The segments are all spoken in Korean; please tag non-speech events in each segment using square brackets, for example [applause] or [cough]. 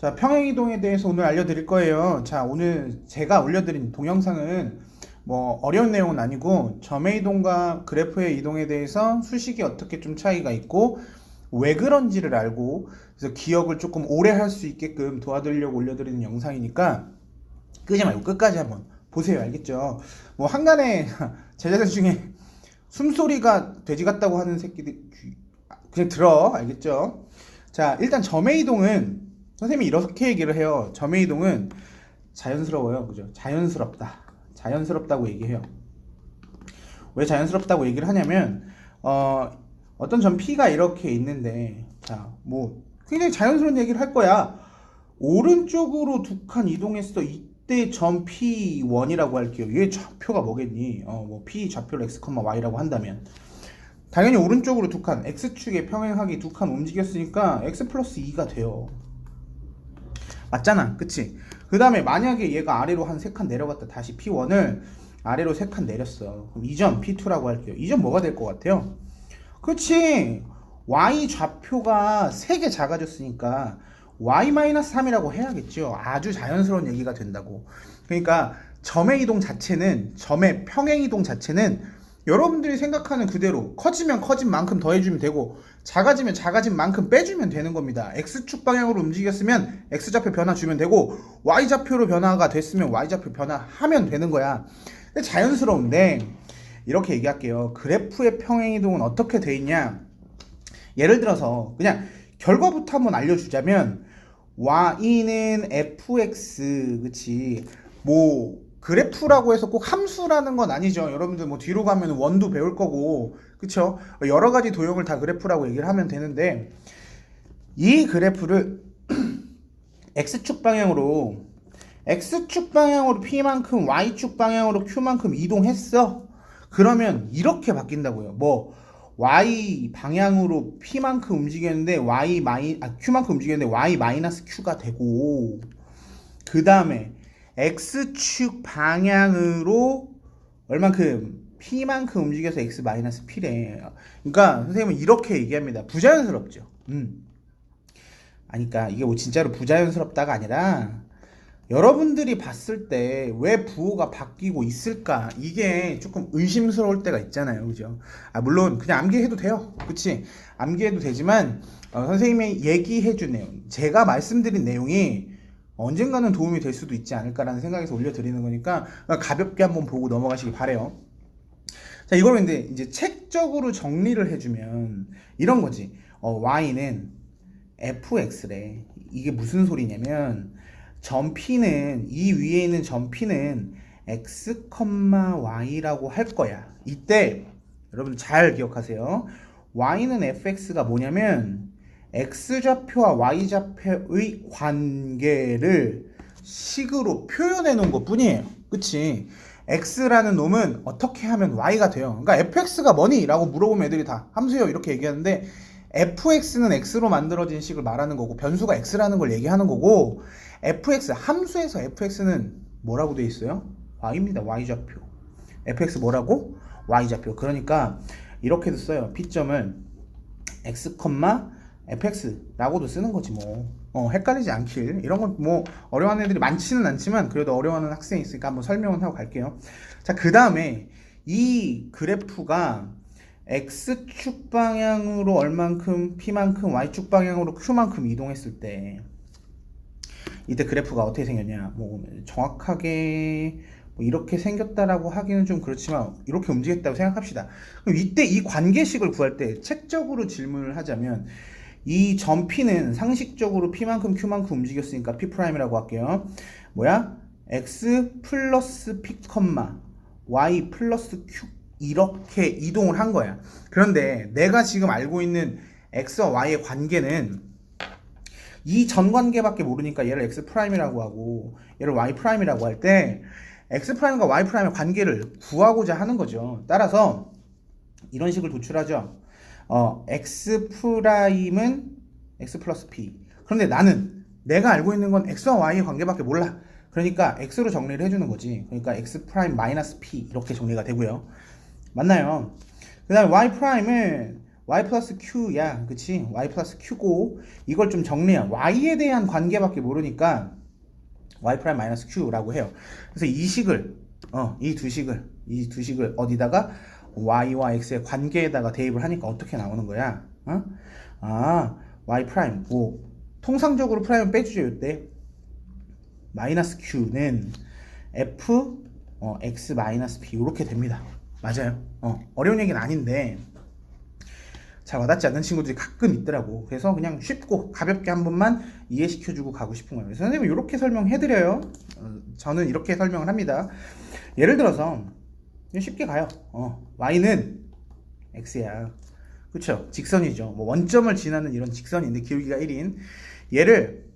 자, 평행이동에 대해서 오늘 알려드릴 거예요. 자, 오늘 제가 올려드린 동영상은 뭐 어려운 내용은 아니고 점의 이동과 그래프의 이동에 대해서 수식이 어떻게 좀 차이가 있고 왜 그런지를 알고 그래서 기억을 조금 오래 할 수 있게끔 도와드리려고 올려드리는 영상이니까 끄지 말고 끝까지 한번 보세요. 알겠죠? 뭐 한간에 [laughs] 제자들 중에 숨소리가 돼지 같다고 하는 새끼들 귀- 그냥 들어. 알겠죠? 자, 일단 점의 이동은 선생님이 이렇게 얘기를 해요. 점의 이동은 자연스러워요. 그죠? 자연스럽다. 자연스럽다고 얘기해요. 왜 자연스럽다고 얘기를 하냐면 어, 어떤 점 P가 이렇게 있는데 자, 뭐 굉장히 자연스러운 얘기를 할 거야. 오른쪽으로 두 칸 이동했어. 이때 점 P1이라고 할게요. 얘 좌표가 뭐겠니? 어, 뭐 P 좌표를 x, y라고 한다면 당연히 오른쪽으로 두 칸, x축에 평행하게 두칸 움직였으니까 x 플러스 2가 돼요. 맞잖아. 그치? 그 다음에 만약에 얘가 아래로 한 세 칸 내려갔다 다시 P1을 아래로 세 칸 내렸어. 그럼 이점 P2라고 할게요. 이점 뭐가 될 것 같아요? 그치? Y 좌표가 3개 작아졌으니까 Y-3이라고 해야겠죠. 아주 자연스러운 얘기가 된다고. 그러니까 점의 이동 자체는, 점의 평행 이동 자체는 여러분들이 생각하는 그대로 커지면 커진 만큼 더해주면 되고 작아지면 작아진 만큼 빼주면 되는 겁니다. X축 방향으로 움직였으면 X좌표 변화 주면 되고 Y좌표로 변화가 됐으면 Y좌표 변화하면 되는 거야. 근데 자연스러운데 이렇게 얘기할게요. 그래프의 평행 이동은 어떻게 돼 있냐? 예를 들어서 그냥 결과부터 한번 알려주자면 y는 fx 그치 뭐 그래프라고 해서 꼭 함수라는 건 아니죠. 여러분들 뭐 뒤로 가면 원도 배울 거고. 그쵸? 여러 가지 도형을 다 그래프라고 얘기를 하면 되는데 이 그래프를 [clears throat] x축 방향으로 x축 방향으로 p만큼 y축 방향으로 q만큼 이동했어. 그러면 이렇게 바뀐다고요. 뭐 y 방향으로 p만큼 움직였는데 y 마이 아 q만큼 움직였는데 y 마이너스 q가 되고 그 다음에 x축 방향으로 얼만큼 p만큼 움직여서 x 마이너스 p래. 그러니까 선생님은 이렇게 얘기합니다. 부자연스럽죠. 음. 아니까 이게 뭐 진짜로 부자연스럽다가 아니라 여러분들이 봤을 때 왜 부호가 바뀌고 있을까 이게 조금 의심스러울 때가 있잖아요 그죠 아 물론 그냥 암기해도 돼요 그치 암기해도 되지만 어, 선생님이 얘기해 준 내용 제가 말씀드린 내용이 언젠가는 도움이 될 수도 있지 않을까라는 생각에서 올려드리는 거니까 가볍게 한번 보고 넘어가시기 바래요 자 이걸 근데 이제 책적으로 정리를 해주면 이런 거지 어, y는 fx래 이게 무슨 소리냐면 점 P는 이 위에 있는 점 P는 x, y라고 할 거야. 이때 여러분 잘 기억하세요. y는 fx가 뭐냐면 x 좌표와 y 좌표의 관계를 식으로 표현해 놓은 것 뿐이에요. 그치? x라는 놈은 어떻게 하면 y가 돼요. 그러니까 fx가 뭐니? 라고 물어보면 애들이 다 함수요 이렇게 얘기하는데 fx는 x로 만들어진 식을 말하는 거고 변수가 x라는 걸 얘기하는 거고 fx 함수에서 fx는 뭐라고 돼 있어요? y입니다. y좌표. fx 뭐라고? y좌표. 그러니까 이렇게도 써요. p점을 x, fx라고도 쓰는 거지 뭐. 어, 헷갈리지 않길. 이런 건 뭐 어려워하는 애들이 많지는 않지만 그래도 어려워하는 학생이 있으니까 한번 설명은 하고 갈게요. 자, 그 다음에 이 그래프가 x축 방향으로 얼만큼 p만큼 y축 방향으로 q만큼 이동했을 때 이때 그래프가 어떻게 생겼냐 뭐 정확하게 뭐 이렇게 생겼다라고 하기는 좀 그렇지만 이렇게 움직였다고 생각합시다 그럼 이때 이 관계식을 구할 때 책적으로 질문을 하자면 이 점 P는 상식적으로 P만큼 Q만큼 움직였으니까 P'이라고 할게요 뭐야 X 플러스 P, Y 플러스 Q 이렇게 이동을 한 거야 그런데 내가 지금 알고 있는 X와 Y의 관계는 이 전 관계밖에 모르니까 얘를 x 프라임이라고 하고 얘를 y 프라임이라고 할 때 x 프라임과 y 프라임의 관계를 구하고자 하는 거죠. 따라서 이런 식을 도출하죠. 어, x 프라임은 x 플러스 p. 그런데 나는 내가 알고 있는 건 x와 y의 관계밖에 몰라. 그러니까 x로 정리를 해주는 거지. 그러니까 x 프라임 마이너스 p 이렇게 정리가 되고요. 맞나요? 그 다음에 y 프라임은 y 플러스 q야 그치 y 플러스 q고 이걸 좀 정리해 y에 대한 관계밖에 모르니까 y 프라임 마이너스 q라고 해요 그래서 이 식을 어 이 두 식을 이 두 식을 어디다가 y와 x의 관계에다가 대입을 하니까 어떻게 나오는 거야 어? 아 y 프라임 뭐 통상적으로 프라임 빼주죠 이때 마이너스 q는 f 어, x 마이너스 b 이렇게 됩니다 맞아요 어, 어려운 얘기는 아닌데 잘 와닿지 않는 친구들이 가끔 있더라고. 그래서 그냥 쉽고 가볍게 한 번만 이해시켜주고 가고 싶은 거예요. 선생님 이렇게 설명해드려요. 어, 저는 이렇게 설명을 합니다. 예를 들어서 쉽게 가요. 어, y는 x야. 그쵸? 직선이죠. 뭐 원점을 지나는 이런 직선인데 기울기가 1인 얘를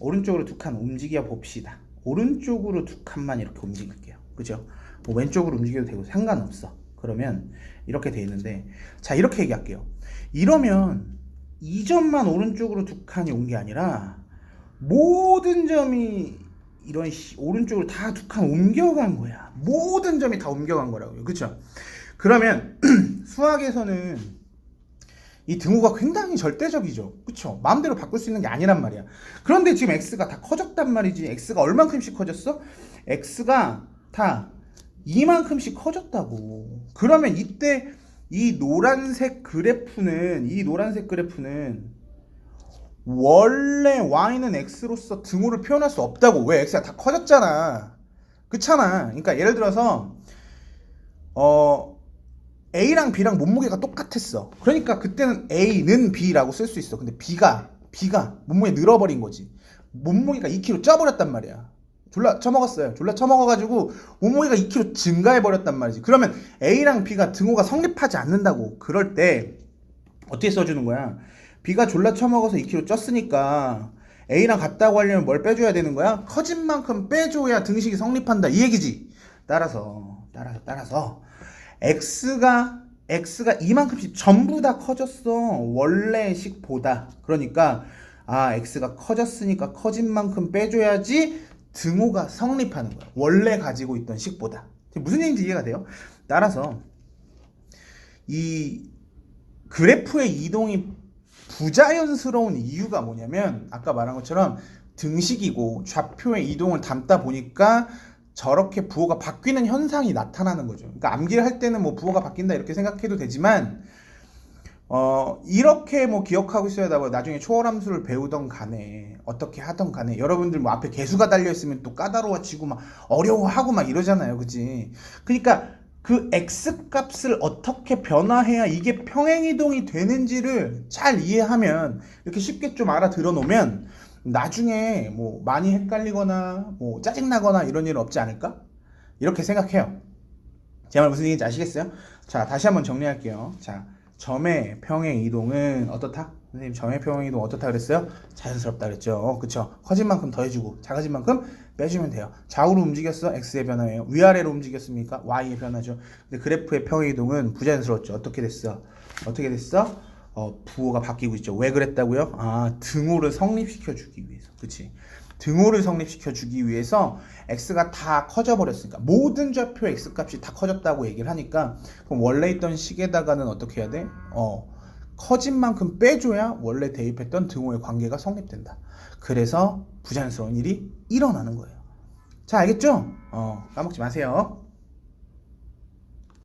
오른쪽으로 두 칸 움직여 봅시다. 오른쪽으로 두 칸만 이렇게 움직일게요. 그죠? 뭐 왼쪽으로 움직여도 되고 상관없어. 그러면 이렇게 돼 있는데 자 이렇게 얘기할게요. 이러면 이 점만 오른쪽으로 두 칸이 온 게 아니라 모든 점이 이런 씨- 오른쪽으로 다 두 칸 옮겨간 거야. 모든 점이 다 옮겨간 거라고요. 그렇죠? 그러면 [clears throat] 수학에서는 이 등호가 굉장히 절대적이죠. 그쵸? 마음대로 바꿀 수 있는 게 아니란 말이야. 그런데 지금 x가 다 커졌단 말이지. x가 얼만큼씩 커졌어? x가 다 이만큼씩 커졌다고. 그러면 이때 이 노란색 그래프는 이 노란색 그래프는 원래 y는 x로서 등호를 표현할 수 없다고. 왜 x가 다 커졌잖아. 그렇잖아. 그러니까 예를 들어서 어 A랑 B랑 몸무게가 똑같았어. 그러니까 그때는 A는 B라고 쓸 수 있어. 근데 B가 B가 몸무게 늘어버린 거지. 몸무게가 2kg 쪄버렸단 말이야. 졸라 처먹었어요. 졸라 처먹어가지고 몸무게가 2kg 증가해버렸단 말이지. 그러면 A랑 B가 등호가 성립하지 않는다고. 그럴 때 어떻게 써주는 거야? B가 졸라 처먹어서 2kg 쪘으니까 A랑 같다고 하려면 뭘 빼줘야 되는 거야? 커진 만큼 빼줘야 등식이 성립한다. 이 얘기지. 따라서 따라서 따라서 x가 x가 이만큼씩 전부 다 커졌어 원래 식보다 그러니까 아 x가 커졌으니까 커진 만큼 빼줘야지 등호가 성립하는 거야 원래 가지고 있던 식보다 무슨 얘기인지 이해가 돼요? 따라서 이 그래프의 이동이 부자연스러운 이유가 뭐냐면 아까 말한 것처럼 등식이고 좌표의 이동을 담다 보니까 저렇게 부호가 바뀌는 현상이 나타나는 거죠. 그러니까 암기를 할 때는 뭐 부호가 바뀐다 이렇게 생각해도 되지만 어 이렇게 뭐 기억하고 있어야 되고 나중에 초월함수를 배우던 간에 어떻게 하던 간에 여러분들 뭐 앞에 개수가 달려 있으면 또 까다로워지고 막 어려워하고 막 이러잖아요. 그지? 그러니까 그 x 값을 어떻게 변화해야 이게 평행 이동이 되는지를 잘 이해하면 이렇게 쉽게 좀 알아들어 놓으면 나중에 뭐 많이 헷갈리거나 뭐 짜증나거나 이런 일은 없지 않을까? 이렇게 생각해요. 제 말 무슨 얘기인지 아시겠어요? 자, 다시 한번 정리할게요. 자, 점의 평행 이동은 어떻다? 선생님, 점의 평행 이동 어떻다 그랬어요? 자연스럽다 그랬죠. 어, 그쵸? 커진 만큼 더해주고, 작아진 만큼 빼주면 돼요. 좌우로 움직였어? X의 변화예요. 위아래로 움직였습니까? Y의 변화죠. 근데 그래프의 평행 이동은 부자연스러웠죠. 어떻게 됐어? 어떻게 됐어? 어, 부호가 바뀌고 있죠. 왜 그랬다고요? 아, 등호를 성립시켜 주기 위해서. 그치? 등호를 성립시켜 주기 위해서 x가 다 커져 버렸으니까 모든 좌표 x 값이 다 커졌다고 얘기를 하니까 그럼 원래 있던 식에다가는 어떻게 해야 돼? 어, 커진 만큼 빼줘야 원래 대입했던 등호의 관계가 성립된다. 그래서 부자연스러운 일이 일어나는 거예요. 자, 알겠죠? 어, 까먹지 마세요.